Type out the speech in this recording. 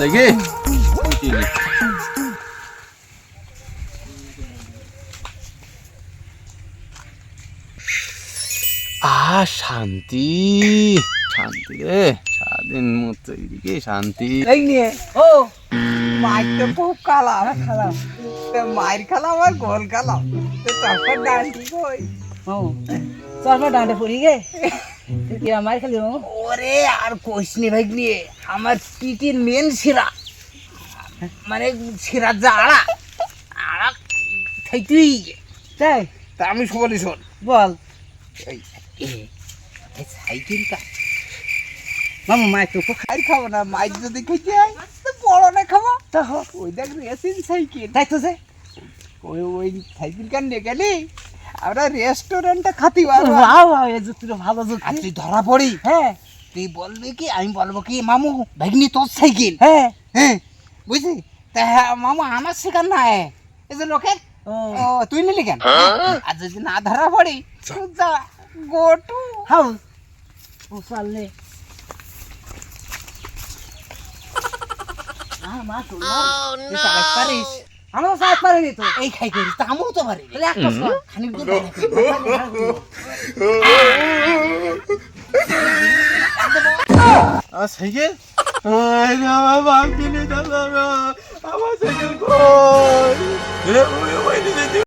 লেগে উঠিয়ে নি। আহ শান্তি শান্তি রে স্বাধীন মতো এদিকে শান্তি? এই নিয়ে ও মাইর তো খুব কালাম খালাম তো মায়ের খালাম আর গোল খালাম তো তারপর ডান্ডি কই? ও চরমা ডাঁটে পড়ি গে। তুই আমার খালি ওরে আর কইস নি ভাই নিয়ে আমার পিটির মেন শিরা। মানে শিরা যা আড়া আড়া খাইতেই তাই? তা আমি বলি শোন। বল। এই সাইকেলটা মামু মাই তো খাই খাব না মাইক যদি খেতে হয় তো বড় না খাব। তা ওই দেখ রেসিং সাইকেল। তাই তো যে। ওই ওই সাইকেল কান নিয়ে গেলি? আমরা রেস্টুরেন্টে খাতি ওয়াও এই যুক্তি ভালো যুক্তি। তুই ধরা পড়ি। হ্যাঁ। তুই বলবি কি? আমি বলব কি মামু ভাগ্নি তোর সাইকেল। হ্যাঁ। হ্যাঁ বুঝলি? তা হ্যাঁ মামু আমার শেখার না হয় এই যে লোকের। ও। তুই নিলি কেন? আর যদি না ধরা পড়ি যা। গোটু। হাউ। ও চাললে আহ মা তো তুই আমার সাথ পারেনি তো। এই খাই করি তা আমিও তো পারি। তাহলে একটা শোন। খানিক দূর পারি। আমার সাইকেল? আমার বাপ কিনে দাদা আমার সাইকেল কই?